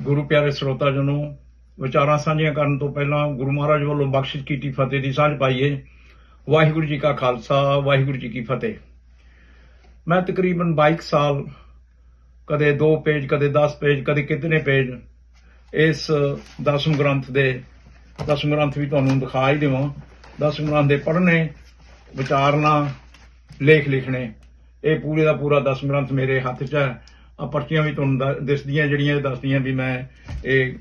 ਗੁਰੂ ਪਿਆਰੇ ਸਰੋਤਾ ਜਨੋ, ਵਿਚਾਰਾਂ ਸਾਂਝੀਆਂ ਕਰਨ ਤੋਂ ਪਹਿਲਾਂ ਗੁਰੂ ਮਹਾਰਾਜ ਵੱਲੋਂ ਬਖਸ਼ਿਸ਼ ਕੀਤੀ ਫਤਿਹ ਦੀ ਸਾਂਝ ਪਾਈਏ। ਵਾਹਿਗੁਰੂ ਜੀ ਕਾ ਖਾਲਸਾ, ਵਾਹਿਗੁਰੂ ਜੀ ਕੀ ਫਤਿਹ। ਮੈਂ ਤਕਰੀਬਨ 22 ਸਾਲ, ਕਦੇ 2 ਪੇਜ, ਕਦੇ 10 ਪੇਜ, ਕਦੇ ਕਿਤਨੇ ਪੇਜ ਇਸ ਦਸਮ ਗ੍ਰੰਥ ਦੇ, ਦਸਮ ਗ੍ਰੰਥ ਵੀ ਤੁਹਾਨੂੰ ਦਿਖਾ ਹੀ ਦੇਵਾਂ। ਦਸਮ ਗ੍ਰੰਥ ਦੇ ਪੜ੍ਹਨੇ, ਵਿਚਾਰਨਾ, ਲੇਖ ਲਿਖਣੇ, ਇਹ ਪੂਰੇ ਦਾ ਪੂਰਾ ਦਸਮ ਗ੍ਰੰਥ ਮੇਰੇ ਹੱਥ 'ਚ ਹੈ। ਆ ਪਰਚੀਆਂ ਵੀ ਤੁਹਾਨੂੰ ਦ- ਦਿਸਦੀਆਂ ਜਿਹੜੀਆਂ ਇਹ ਦੱਸਦੀਆਂ ਵੀ ਮੈਂ ਇਹ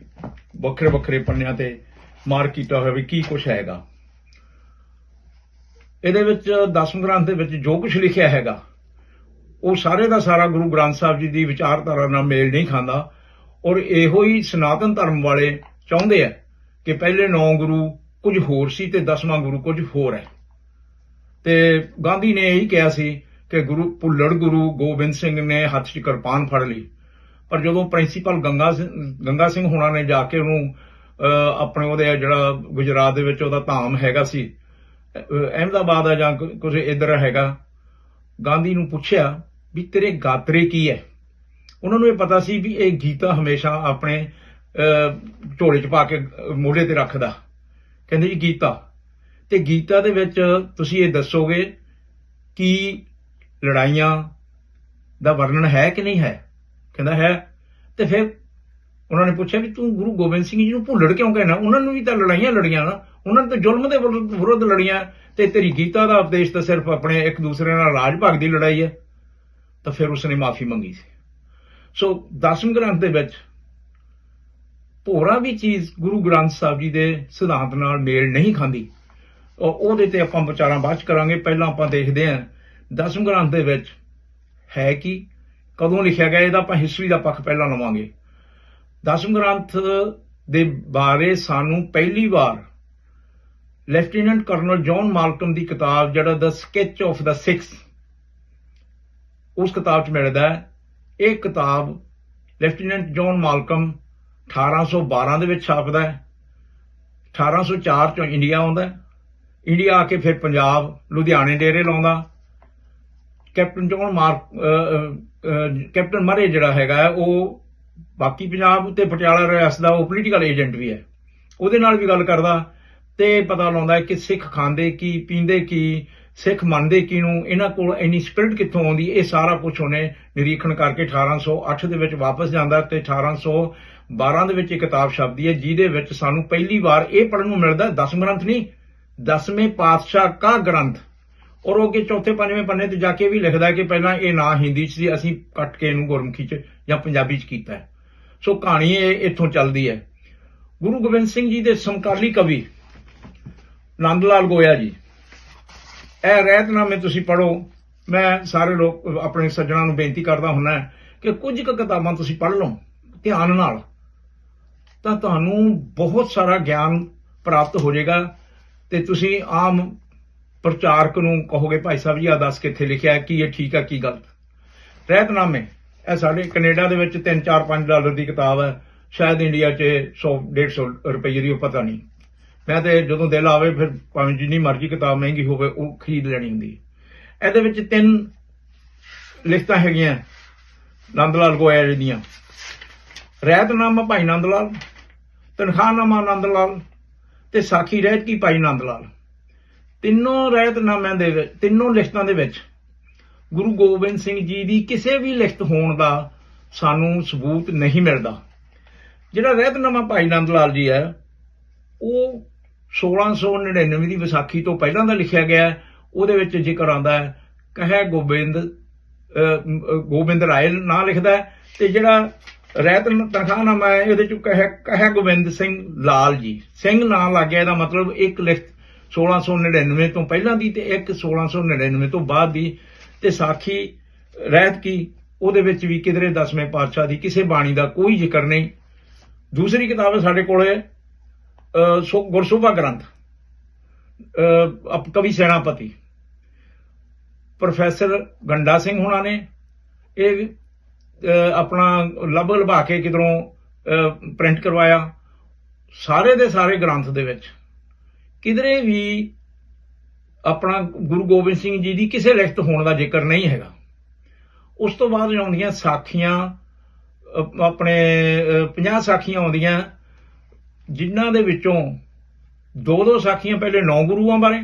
ਵੱਖਰੇ ਵੱਖਰੇ ਪੰਨਿਆਂ ਤੇ ਮਾਰਕ ਕੀਤਾ ਹੋਇਆ ਵੀ ਕੀ ਕੁਝ ਹੈਗਾ। ਇਹਦੇ ਵਿੱਚ ਦਸਮ ਗ੍ਰੰਥ ਦੇ ਵਿੱਚ ਜੋ ਕੁਝ ਲਿਖਿਆ ਹੈਗਾ, ਉਹ ਸਾਰੇ ਦਾ ਸਾਰਾ ਗੁਰੂ ਗ੍ਰੰਥ ਸਾਹਿਬ ਜੀ ਦੀ ਵਿਚਾਰਧਾਰਾ ਨਾਲ ਮੇਲ ਨਹੀਂ ਖਾਂਦਾ ਔਰ ਇਹੋ ਹੀ ਸਨਾਤਨ ਧਰਮ ਵਾਲੇ ਚਾਹੁੰਦੇ ਆ ਕਿ ਪਹਿਲੇ ਨੌ ਗੁਰੂ ਕੁਝ ਹੋਰ ਸੀ ਤੇ ਦਸਵਾਂ ਗੁਰੂ ਕੁਝ ਹੋਰ ਹੈ। ਤੇ ਗਾਂਧੀ ਨੇ ਇਹੀ ਕਿਹਾ ਸੀ ਕਿ ਗੁਰੂ ਭੁੱਲੜ ਗੁਰੂ ਗੋਬਿੰਦ ਸਿੰਘ ਨੇ ਹੱਥ 'ਚ ਕਿਰਪਾਨ ਫੜ ਲਈ। ਪਰ ਜਦੋਂ ਪ੍ਰਿੰਸੀਪਲ ਗੰਗਾ ਸਿੰਘ ਗੰਗਾ ਸਿੰਘ ਹੋਣਾ ਨੇ ਜਾ ਕੇ ਉਹਨੂੰ ਆਪਣੇ ਉਹਦੇ ਜਿਹੜਾ ਗੁਜਰਾਤ ਦੇ ਵਿੱਚ ਉਹਦਾ ਧਾਮ ਹੈਗਾ ਸੀ ਅਹਿਮਦਾਬਾਦ ਆ ਜਾਂ ਕੁ- ਕੁਝ ਇਧਰ ਹੈਗਾ, ਗਾਂਧੀ ਨੂੰ ਪੁੱਛਿਆ ਵੀ ਤੇਰੇ ਗਾਤਰੇ ਕੀ ਹੈ ਉਹਨਾਂ ਨੂੰ ਇਹ ਪਤਾ ਸੀ ਵੀ ਇਹ ਗੀਤਾ ਹਮੇਸ਼ਾ ਆਪਣੇ ਝੋਲੇ 'ਚ ਪਾ ਕੇ ਮੋਢੇ ਤੇ ਰੱਖਦਾ। ਕਹਿੰਦੇ ਜੀ ਗੀਤਾ। ਤੇ ਗੀਤਾ ਦੇ ਵਿੱਚ ਤੁਸੀਂ ਇਹ ਦੱਸੋਗੇ ਕਿ ਲੜਾਈਆਂ ਦਾ ਵਰਣਨ ਹੈ ਕਿ ਨਹੀਂ ਹੈ? ਕਹਿੰਦਾ ਹੈ। ਤੇ ਫਿਰ ਉਹਨਾਂ ਨੇ ਪੁੱਛਿਆ ਵੀ ਤੂੰ ਗੁਰੂ ਗੋਬਿੰਦ ਸਿੰਘ ਜੀ ਨੂੰ ਭੁੱਲੜ ਕਿਉਂ ਕਹਿਣਾ? ਉਹਨਾਂ ਨੂੰ ਵੀ ਤਾਂ ਲੜਾਈਆਂ ਲੜੀਆਂ ਨਾ। ਉਹਨਾਂ ਨੇ ਤਾਂ ਜ਼ੁਲਮ ਦੇ ਵਿਰੁੱਧ ਵਿਰੁੱਧ ਲੜੀਆਂ ਤੇ ਤੇਰੀ ਗੀਤਾ ਦਾ ਉਪਦੇਸ਼ ਤਾਂ ਸਿਰਫ ਆਪਣੇ ਇੱਕ ਦੂਸਰੇ ਨਾਲ ਰਾਜ ਭਾਗ ਦੀ ਲੜਾਈ ਹੈ। ਤਾਂ ਫਿਰ ਉਸਨੇ ਮਾਫੀ ਮੰਗੀ ਸੀ। ਸੋ ਦਸਮ ਗ੍ਰੰਥ ਦੇ ਵਿੱਚ ਭੋਰਾ ਵੀ ਚੀਜ਼ ਗੁਰੂ ਗ੍ਰੰਥ ਸਾਹਿਬ ਜੀ ਦੇ ਸਿਧਾਂਤ ਨਾਲ ਮੇਲ ਨਹੀਂ ਖਾਂਦੀ। ਉਹਦੇ ਤੇ ਆਪਾਂ ਵਿਚਾਰਾਂ ਬਾਅਦ ਚ ਕਰਾਂਗੇ। ਪਹਿਲਾਂ ਆਪਾਂ ਦੇਖਦੇ ਹਾਂ ਦਸਮ ਗ੍ਰੰਥ ਦੇ ਵਿੱਚ ਹੈ ਕਿ ਕਦੋਂ ਲਿਖਿਆ ਗਿਆ, ਇਹਦਾ ਆਪਾਂ ਹਿਸਟਰੀ ਦਾ ਪੱਖ ਪਹਿਲਾਂ ਲਵਾਂਗੇ। ਦਸਮ ਗ੍ਰੰਥ ਦੇ ਬਾਰੇ ਸਾਨੂੰ ਪਹਿਲੀ ਵਾਰ ਲੈਫਟੀਨੈਂਟ ਕਰਨਲ ਜੌਨ ਮਾਲਕਮ ਦੀ ਕਿਤਾਬ, ਜਿਹੜਾ the sketch of the Sikhs ਉਸ ਕਿਤਾਬ 'ਚ ਮਿਲਦਾ ਹੈ। ਇਹ ਕਿਤਾਬ ਲੈਫਟੀਨੈਂਟ ਜੌਨ ਮਾਲਕਮ 1812 ਦੇ ਵਿੱਚ ਛਾਪਦਾ ਹੈ। 1804 ਚੋਂ ਇੰਡੀਆ ਆਉਂਦਾ ਇੰਡੀਆ ਆ ਕੇ ਫਿਰ ਪੰਜਾਬ, ਲੁਧਿਆਣੇ ਡੇਰੇ ਲਾਉਂਦਾ। ਕੈਪਟਨ ਜੌਨ ਮਾਰ ਕੈਪਟਨ ਮਰੇ ਜਿਹੜਾ ਹੈਗਾ ਉਹ ਬਾਕੀ ਪੰਜਾਬ ਤੇ ਪਟਿਆਲਾ ਰਿਆਸਤ ਦਾ ਉਹ ਪੋਲੀਟੀਕਲ ਏਜੰਟ ਵੀ ਹੈ। ਉਹਦੇ ਨਾਲ ਵੀ ਗੱਲ ਕਰਦਾ ਤੇ ਪਤਾ ਲਾਉਂਦਾ ਕਿ ਸਿੱਖ ਖਾਂਦੇ ਕੀ, ਪੀਂਦੇ ਕੀ, ਸਿੱਖ ਮੰਨਦੇ ਕੀ ਨੂੰ ਇਹਨਾਂ ਕੋਲ ਇੰਨੀ ਸਪਿਰਿਟ ਕਿੱਥੋਂ ਆਉਂਦੀ, ਇਹ ਸਾਰਾ ਕੁਝ ਉਹਨੇ ਨਿਰੀਖਣ ਕਰਕੇ 1808 ਦੇ ਵਿੱਚ ਵਾਪਸ ਜਾਂਦਾ ਤੇ 1812 ਦੇ ਵਿੱਚ ਇੱਕ ਕਿਤਾਬ ਛਪਦੀ ਹੈ, ਜਿਹਦੇ ਵਿੱਚ ਸਾਨੂੰ ਪਹਿਲੀ ਵਾਰ ਇਹ ਪੜਨ ਨੂੰ ਮਿਲਦਾ ਦਸਮ ਗ੍ਰੰਥ ਨਹੀਂ, ਦਸਵੇਂ ਪਾਤਸ਼ਾਹ ਕਾ ਗ੍ਰੰਥ। ਔਰ ਉਹ ਕੇ ਚੌਥੇ ਪੰਜਵੇਂ ਪੰਨੇ ਤੇ ਜਾ ਕੇ ਵੀ ਲਿਖਦਾ ਕਿ ਪਹਿਲਾਂ ਇਹ ਨਾਂ ਹਿੰਦੀ 'ਚ ਸੀ, ਅਸੀਂ ਕੱਟ ਕੇ ਇਹਨੂੰ ਗੁਰਮੁਖੀ 'ਚ ਜਾਂ ਪੰਜਾਬੀ 'ਚ ਕੀਤਾ ਸੋ ਕਹਾਣੀ ਇਹ ਇੱਥੋਂ ਚੱਲਦੀ ਹੈ। ਗੁਰੂ ਗੋਬਿੰਦ ਸਿੰਘ ਜੀ ਦੇ ਸਮਕਾਲੀ ਕਵੀ ਨੰਦ ਲਾਲ ਗੋਇਆ ਜੀ, ਇਹ ਰਹਿਤਨਾਮੇ ਤੁਸੀਂ ਪੜੋ ਮੈਂ ਸਾਰੇ ਲੋਕ ਆਪਣੇ ਸੱਜਣਾਂ ਨੂੰ ਬੇਨਤੀ ਕਰਦਾ ਹੁੰਨਾ ਕਿ ਕੁਝ ਕੁ ਕਿਤਾਬਾਂ ਤੁਸੀਂ ਪੜ੍ਹ ਲਓ, ਧਿਆਨ ਨਾਲ। ਤਾਂ ਤੁਹਾਨੂੰ ਬਹੁਤ ਸਾਰਾ ਗਿਆਨ ਪ੍ਰਾਪਤ ਹੋ ਜਾਏਗਾ ਤੇ ਤੁਸੀਂ ਆਮ ਪ੍ਰਚਾਰਕ ਨੂੰ ਕਹੋਗੇ, ਭਾਈ ਸਾਹਿਬ ਜੀ ਆ ਦੱਸ ਕਿੱਥੇ ਲਿਖਿਆ ਕੀ ਇਹ ਠੀਕ ਆ, ਕੀ ਗਲਤ? ਰਹਿਤਨਾਮੇ। ਇਹ ਸਾਡੇ ਕੈਨੇਡਾ ਦੇ ਵਿੱਚ 3 4 5 ਡਾਲਰ ਦੀ ਕਿਤਾਬ ਹੈ। ਸ਼ਾਇਦ ਇੰਡੀਆ 'ਚ 100 150 ਰੁਪਏ ਦੀ, ਉਹ ਪਤਾ ਨਹੀਂ। ਮੈਂ ਤੇ ਜਦੋਂ ਦਿਲ ਆਵੇ, ਫਿਰ ਭਾਵੇਂ ਜਿੰਨੀ ਮਰਜ਼ੀ ਕਿਤਾਬ ਮਹਿੰਗੀ ਹੋਵੇ, ਉਹ ਖਰੀਦ ਲੈਣੀ ਹੁੰਦੀ ਇਹਦੇ ਵਿੱਚ ਤਿੰਨ ਲਿਖਤਾਂ ਹੈਗੀਆਂ। ਨੰਦ ਲਾਲ ਗੋਇਆ ਜੀ ਦੀਆਂ। ਰਹਿਤਨਾਮਾ ਭਾਈ ਨੰਦ ਲਾਲ ਤਨਖਾਹਨਾਮਾ ਨੰਦ ਲਾਲ ਤੇ ਸਾਖੀ ਰਹਿਤ ਕੀ ਭਾਈ ਨੰਦ ਲਾਲ ਤਿੰਨੋਂ ਰਹਿਤਨਾਮਿਆਂ ਦੇ ਵਿੱਚ, ਤਿੰਨੋਂ ਲਿਖਤਾਂ ਦੇ ਵਿੱਚ ਗੁਰੂ ਗੋਬਿੰਦ ਸਿੰਘ ਜੀ ਦੀ ਕਿਸੇ ਵੀ ਲਿਖਤ ਹੋਣ ਦਾ ਸਾਨੂੰ ਸਬੂਤ ਨਹੀਂ ਮਿਲਦਾ। ਜਿਹੜਾ ਰਹਿਤਨਾਮਾ ਭਾਈ ਨੰਦ ਲਾਲ ਜੀ ਹੈ, ਉਹ 1699 ਦੀ ਵਿਸਾਖੀ ਤੋਂ ਪਹਿਲਾਂ ਦਾ ਲਿਖਿਆ ਗਿਆ ਉਹਦੇ ਵਿੱਚ ਜ਼ਿਕਰ ਆਉਂਦਾ ਹੈ, ਕਹੇ ਗੋਬਿੰਦ ਗੋਬਿੰਦ ਰਾਏ ਨਾਂ ਲਿਖਦਾ ਹੈ ਤੇ ਜਿਹੜਾ ਰਹਿਤ ਤਨਖਾਹਨਾਮਾ ਹੈ, ਇਹਦੇ ਚ ਕਹੇ ਕਹੇ ਗੋਬਿੰਦ ਸਿੰਘ ਲਾਲ ਜੀ। ਸਿੰਘ ਨਾਂ ਲੱਗ ਗਿਆ, ਇਹਦਾ ਮਤਲਬ ਇੱਕ ਲਿਖਤ 1699 ਤੋਂ ਪਹਿਲਾਂ ਦੀ ਤੇ ਇੱਕ 1699 ਤੋਂ ਬਾਅਦ ਦੀ ਤੇ ਸਾਖੀ ਰਹਿਤ ਕੀ ਉਹਦੇ ਵਿੱਚ ਵੀ ਕਿਧਰੇ ਦਸਵੇਂ ਪਾਤਸ਼ਾਹ ਦੀ ਕਿਸੇ ਬਾਣੀ ਦਾ ਕੋਈ ਜ਼ਿਕਰ ਨਹੀਂ। ਦੂਸਰੀ ਕਿਤਾਬ ਹੈ ਸਾਡੇ ਕੋਲੇ ਅਹ, ਸੋ ਗੁਰਸੋਭਾ ਗ੍ਰੰਥ ਕਵੀ ਸੈਨਾਪਤੀ ਪ੍ਰੋਫੈਸਰ ਗੰਡਾ ਸਿੰਘ ਹੋਣਾ ਨੇ। ਇਹ ਆਪਣਾ ਲੱਭ ਲਭਾ ਕੇ ਕਿਧਰੋਂ ਪ੍ਰਿੰਟ ਕਰਵਾਇਆ। ਸਾਰੇ ਦੇ ਸਾਰੇ ਗ੍ਰੰਥ ਦੇ ਵਿੱਚ। ਕਿਧਰੇ ਵੀ ਆਪਣਾ ਗੁਰੂ ਗੋਬਿੰਦ ਸਿੰਘ ਜੀ ਦੀ ਕਿਸੇ ਲਿਖਤ ਹੋਣ ਦਾ ਜ਼ਿਕਰ ਨਹੀਂ ਹੈਗਾ। ਉਸ ਤੋਂ ਬਾਅਦ ਆਉਂਦੀਆਂ ਸਾਖੀਆਂ ਆਪਣੇ 50 ਸਾਖੀਆਂ ਆਉਂਦੀਆਂ, ਜਿਨ੍ਹਾਂ ਦੇ ਵਿੱਚੋਂ ਦੋ ਦੋ ਸਾਖੀਆਂ ਪਹਿਲੇ ਨੌ ਗੁਰੂਆਂ ਬਾਰੇ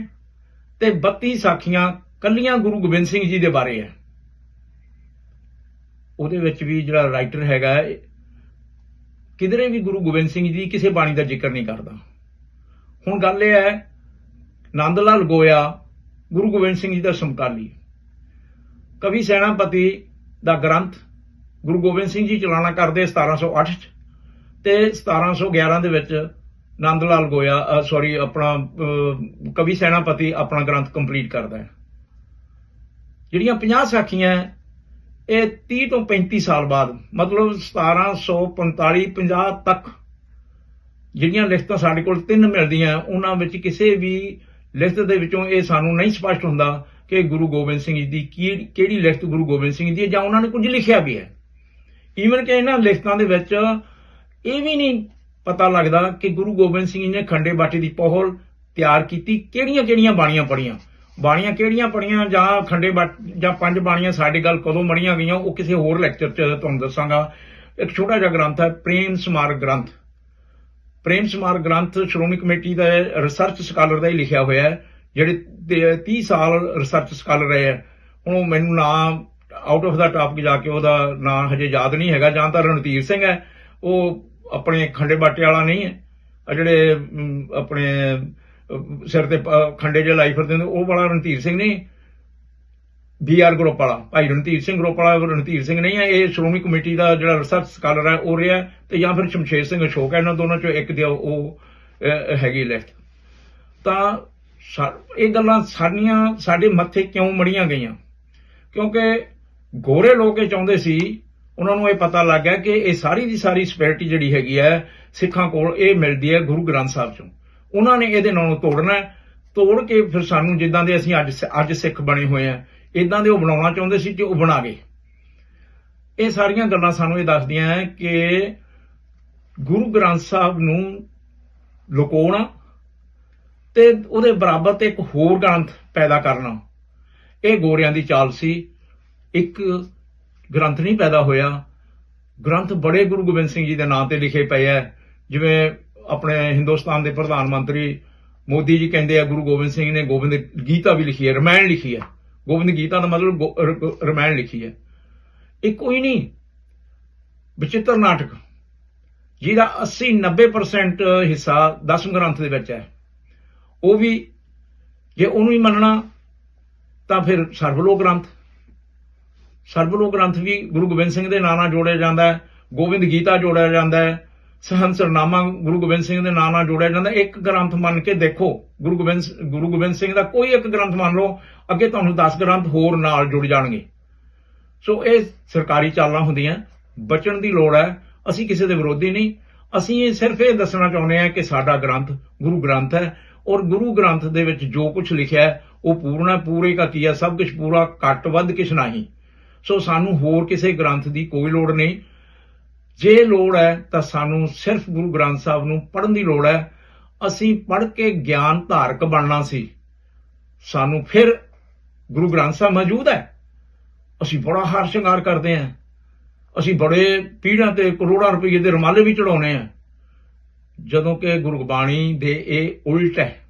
ਤੇ 32 ਸਾਖੀਆਂ ਕੱਲੀਆਂ ਗੁਰੂ ਗੋਬਿੰਦ ਸਿੰਘ ਜੀ ਦੇ ਬਾਰੇ ਹੈ। ਉਹਦੇ ਵਿੱਚ ਵੀ ਜਿਹੜਾ ਰਾਈਟਰ ਹੈਗਾ, ਕਿਧਰੇ ਵੀ ਗੁਰੂ ਗੋਬਿੰਦ ਸਿੰਘ ਜੀ ਦੀ ਕਿਸੇ ਬਾਣੀ ਦਾ ਜ਼ਿਕਰ ਨਹੀਂ ਕਰਦਾ। ਹੁਣ ਗੱਲ ਇਹ ਹੈ ਨੰਦ ਲਾਲ ਗੋਇਆ, ਗੁਰੂ ਗੋਬਿੰਦ ਸਿੰਘ ਜੀ ਦਾ ਸਮਕਾਲੀ। ਕਵੀ ਸੈਨਾਪਤੀ ਦਾ ਗ੍ਰੰਥ ਗੁਰੂ ਗੋਬਿੰਦ ਸਿੰਘ ਜੀ ਚਲਾਣਾ ਕਰਦੇ 1708 ਚ ਤੇ 1711 ਦੇ ਵਿੱਚ ਨੰਦ ਲਾਲ ਗੋਇਆ ਸੌਰੀ ਆਪਣਾ ਕਵੀ ਸੈਨਾਪਤੀ ਆਪਣਾ ਗ੍ਰੰਥ ਕੰਪਲੀਟ ਕਰਦਾ ਹੈ। ਜਿਹੜੀਆਂ 50 ਸਾਖੀਆਂ ਇਹ 30 ਤੋਂ 35 ਸਾਲ ਬਾਅਦ, ਮਤਲਬ 1745 50 ਤੱਕ ਜਿਹੜੀਆਂ ਲਿਖਤਾਂ ਸਾਡੇ ਕੋਲ ਤਿੰਨ ਮਿਲਦੀਆਂ, ਉਹਨਾਂ ਵਿੱਚ ਕਿਸੇ ਵੀ ਲਿਖਤ ਦੇ ਵਿੱਚੋਂ ਇਹ ਸਾਨੂੰ ਨਹੀਂ ਸਪਸ਼ਟ ਹੁੰਦਾ ਕਿ ਗੁਰੂ ਗੋਬਿੰਦ ਸਿੰਘ ਜੀ ਦੀ ਕੀ- ਕਿਹੜੀ ਲਿਖਤ ਗੁਰੂ ਗੋਬਿੰਦ ਸਿੰਘ ਜੀ ਦੀ ਹੈ, ਜਾਂ ਉਹਨਾਂ ਨੇ ਕੁਝ ਲਿਖਿਆ ਵੀ ਹੈ। ਈਵਨ ਕਿ ਇਹਨਾਂ ਲਿਖਤਾਂ ਦੇ ਵਿੱਚ ਇਹ ਵੀ ਨਹੀਂ ਪਤਾ ਲੱਗਦਾ ਕਿ ਗੁਰੂ ਗੋਬਿੰਦ ਸਿੰਘ ਜੀ ਨੇ ਖੰਡੇ ਬਾਟੇ ਦੀ ਪਹਲ ਤਿਆਰ ਕੀਤੀ ਕਿਹੜੀਆਂ ਕਿਹੜੀਆਂ ਬਾਣੀਆਂ ਪੜੀਆਂ ਬਾਣੀਆਂ ਕਿਹੜੀਆਂ ਪੜੀਆਂ ਜਾਂ ਖੰਡੇ ਬਾਟ ਜਾਂ ਪੰਜ ਬਾਣੀਆਂ ਸਾਡੇ ਗੱਲ ਕਦੋਂ ਮੜੀਆਂ ਗਈਆਂ, ਉਹ ਕਿਸੇ ਹੋਰ ਲੈਕਚਰ 'ਚ ਤੁਹਾਨੂੰ ਦੱਸਾਂਗਾ। ਇੱਕ ਛੋਟਾ ਜਿਹਾ ਗ੍ਰੰਥ ਹੈ, ਪ੍ਰੇਮ ਸਮਾਰਕ ਗ੍ਰੰਥ। ਪ੍ਰੇਮ ਸਮਾਰ ਗ੍ਰੰਥ ਸ਼੍ਰੋਮਣੀ ਕਮੇਟੀ ਦਾ ਰਿਸਰਚ ਸਕਾਲਰ ਦਾ ਹੀ ਲਿਖਿਆ ਹੋਇਆ ਹੈ, ਜਿਹੜੇ ਤੇ 30 ਸਾਲ ਰਿਸਰਚ ਸਕਾਲਰ ਰਹੇ ਹੈ। ਹੁਣ ਉਹ ਮੈਨੂੰ ਨਾਮ ਆਊਟ ਆਫ ਦਾ ਟਾਪਿਕ ਜਾ ਕੇ ਉਹਦਾ ਨਾਮ ਹਜੇ ਯਾਦ ਨਹੀਂ ਹੈਗਾ, ਜਾਂ ਤਾਂ ਰਣਧੀਰ ਸਿੰਘ ਹੈ। ਉਹ ਆਪਣੇ ਖੰਡੇ ਬਾਟੇ ਵਾਲਾ ਨਹੀਂ ਹੈ। ਆ ਜਿਹੜੇ ਆਪਣੇ ਸਿਰ ਤੇ ਖੰਡੇ ਜਿਹੇ ਲਾਈ ਫਿਰਦੇ ਨੇ, ਉਹ ਵਾਲਾ ਰਣਧੀਰ ਸਿੰਘ ਨਹੀਂ। ਬੀ ਆਰ ਗਰੁੱਪ ਵਾਲਾ, ਭਾਈ ਰਣਧੀਰ ਸਿੰਘ ਗਰੁੱਪ ਵਾਲਾ, ਰਣਧੀਰ ਸਿੰਘ ਨਹੀਂ ਹੈ, ਇਹ ਸ਼੍ਰੋਮਣੀ ਕਮੇਟੀ ਦਾ ਜਿਹੜਾ ਰਿਸਰਚ ਸਕਾਲਰ ਹੈ, ਉਹ ਰਿਹਾ ਤੇ ਜਾਂ ਫਿਰ ਸ਼ਮਸ਼ੇਰ ਸਿੰਘ ਅਸ਼ੋਕ ਹੈ, ਇਹਨਾਂ ਦੋਨਾਂ ਚੋਂ ਇੱਕ ਦੀ ਉਹ ਹੈਗੀ ਲਿਖਤ ਤਾਂ ਇਹ ਗੱਲਾਂ ਸਾਡੀਆਂ ਸਾਡੇ ਮੱਥੇ ਕਿਉਂ ਮੜੀਆਂ ਗਈਆਂ? ਕਿਉਂਕਿ ਗੋਰੇ ਲੋਕ ਇਹ ਚਾਹੁੰਦੇ ਸੀ, ਉਹਨਾਂ ਨੂੰ ਇਹ ਪਤਾ ਲੱਗ ਗਿਆ ਕਿ ਇਹ ਸਾਰੀ ਦੀ ਸਾਰੀ ਸਪੈਰਿਟੀ ਜਿਹੜੀ ਹੈਗੀ ਹੈ, ਸਿੱਖਾਂ ਕੋਲ ਇਹ ਮਿਲਦੀ ਹੈ ਗੁਰੂ ਗ੍ਰੰਥ ਸਾਹਿਬ ਚੋਂ। ਉਹਨਾਂ ਨੇ ਇਹਦੇ ਨਾਲੋਂ ਤੋੜਨਾ ਤੋੜ ਕੇ ਫਿਰ ਸਾਨੂੰ ਜਿੱਦਾਂ ਦੇ ਅਸੀਂ ਅੱਜ ਅੱਜ ਸਿੱਖ ਬਣੇ ਹੋਏ ਆ ਇਦਾਂ ਦੇ ਉਹ ਬਣਾਉਣਾ ਚਾਹੁੰਦੇ ਸੀ ਤੇ ਉਹ ਬਣਾ ਗਏ। ਇਹ ਸਾਰੀਆਂ ਗੱਲਾਂ ਸਾਨੂੰ ਇਹ ਦੱਸਦੀਆਂ ਹੈ ਕਿ ਗੁਰੂ ਗ੍ਰੰਥ ਸਾਹਿਬ ਨੂੰ ਲੁਕਾਉਣਾ ਤੇ ਉਹਦੇ ਬਰਾਬਰ ਤੇ ਇੱਕ ਹੋਰ ਗ੍ਰੰਥ ਪੈਦਾ ਕਰਨਾ। ਇਹ ਗੋਰਿਆਂ ਦੀ ਚਾਲ ਸੀ। ਇੱਕ ਗ੍ਰੰਥ ਨਹੀਂ ਪੈਦਾ ਹੋਇਆ। ਗ੍ਰੰਥ ਬੜੇ ਗੁਰੂ ਗੋਬਿੰਦ ਸਿੰਘ ਜੀ ਦੇ ਨਾਂ ਤੇ ਲਿਖੇ ਪਏ ਐ ਜਿਵੇਂ ਆਪਣੇ ਹਿੰਦੁਸਤਾਨ ਦੇ ਪ੍ਰਧਾਨ ਮੰਤਰੀ ਮੋਦੀ ਜੀ ਕਹਿੰਦੇ ਆ, ਗੁਰੂ ਗੋਬਿੰਦ ਸਿੰਘ ਨੇ ਗੋਬਿੰਦ ਗੀਤਾ ਵੀ ਲਿਖੀ ਹੈ, ਰਮਾਇਣ ਲਿਖੀ ਹੈ। ਗੋਬਿੰਦ ਗੀਤਾ ਦਾ ਮਤਲਬ ਗੋ- ਰਮਾਇਣ ਲਿਖੀ ਹੈ। ਇਹ ਕੋਈ ਨਹੀਂ। ਵਿਚਿੱਤਰ ਨਾਟਕ, ਜਿਹਦਾ 80 90% ਹਿੱਸਾ ਦਸਮ ਗ੍ਰੰਥ ਦੇ ਵਿੱਚ ਹੈ। ਉਹ ਵੀ ਜੇ ਉਹਨੂੰ ਹੀ ਮੰਨਣਾ, ਤਾਂ ਫਿਰ ਸਰਬਲੋਕ ਗ੍ਰੰਥ। ਸਰਬਲੋਕ ਗ੍ਰੰਥ ਵੀ ਗੁਰੂ ਗੋਬਿੰਦ ਸਿੰਘ ਦੇ ਨਾਂ ਨਾਲ ਜੋੜਿਆ ਜਾਂਦਾ ਹੈ, ਗੋਬਿੰਦ ਗੀਤਾ ਜੋੜਿਆ ਜਾਂਦਾ ਹੈ। ਸਹੰਸਰਨਾਮਾ ਗੁਰੂ ਗੋਬਿੰਦ ਸਿੰਘ ਦੇ ਨਾਂ ਨਾਲ ਜੋੜਿਆ ਜਾਂਦਾ। ਇੱਕ ਗ੍ਰੰਥ ਮੰਨ ਕੇ ਦੇਖੋ, ਗੁਰੂ ਗੋਬਿੰਦ ਗੁਰੂ ਗੋਬਿੰਦ ਸਿੰਘ ਦਾ ਕੋਈ ਇੱਕ ਗ੍ਰੰਥ ਮੰਨ ਲਓ, ਅੱਗੇ ਤੁਹਾਨੂੰ 10 ਗ੍ਰੰਥ ਹੋਰ ਨਾਲ ਜੁੜ ਜਾਣਗੇ। ਸੋ ਇਹ ਸਰਕਾਰੀ ਚਾਲਾਂ ਹੁੰਦੀਆਂ, ਬਚਣ ਦੀ ਲੋੜ ਹੈ, ਅਸੀਂ ਕਿਸੇ ਦੇ ਵਿਰੋਧੀ ਨਹੀਂ। ਅਸੀਂ ਇਹ ਸਿਰਫ ਇਹ ਦੱਸਣਾ ਚਾਹੁੰਦੇ ਹਾਂ ਕਿ ਸਾਡਾ ਗ੍ਰੰਥ ਗੁਰੂ ਗ੍ਰੰਥ ਹੈ ਔਰ ਗੁਰੂ ਗ੍ਰੰਥ ਦੇ ਵਿੱਚ ਜੋ ਕੁਝ ਲਿਖਿਆ ਹੈ, ਉਹ ਪੂਰਨ ਹੈ, ਪੂਰੇ ਕਾ ਕੀਆ ਸਭ ਕੁਝ ਪੂਰਾ ਘੱਟ ਵੱਧ ਕਿਛ ਨਹੀਂ। ਸੋ ਸਾਨੂੰ ਹੋਰ ਕਿਸੇ ਗ੍ਰੰਥ ਦੀ ਕੋਈ ਲੋੜ ਨਹੀਂ। ਜੇ ਲੋੜ ਹੈ ਤਾਂ ਸਾਨੂੰ ਸਿਰਫ ਗੁਰੂ ਗ੍ਰੰਥ ਸਾਹਿਬ ਨੂੰ ਪੜ੍ਹਨ ਦੀ ਲੋੜ ਹੈ। ਅਸੀਂ ਪੜ੍ਹ ਕੇ ਗਿਆਨ ਧਾਰਕ ਬਣਨਾ ਸੀ। ਸਾਨੂੰ ਫਿਰ ਗੁਰੂ ਗ੍ਰੰਥ ਸਾਹਿਬ ਮੌਜੂਦ ਹੈ। ਅਸੀਂ ਬੜਾ ਹਾਰ ਸ਼ਿੰਗਾਰ ਕਰਦੇ ਹਾਂ। ਅਸੀਂ ਬੜੇ ਪੀੜਾਂ ਤੇ ਕਰੋੜਾਂ ਰੁਪਏ ਦੇ ਰੁਮਾਲੇ ਵੀ ਚੜਾਉਨੇ ਆ ਜਦੋਂ ਕਿ ਗੁਰਬਾਣੀ ਦੇ ਇਹ ਉਲਟ ਹੈ।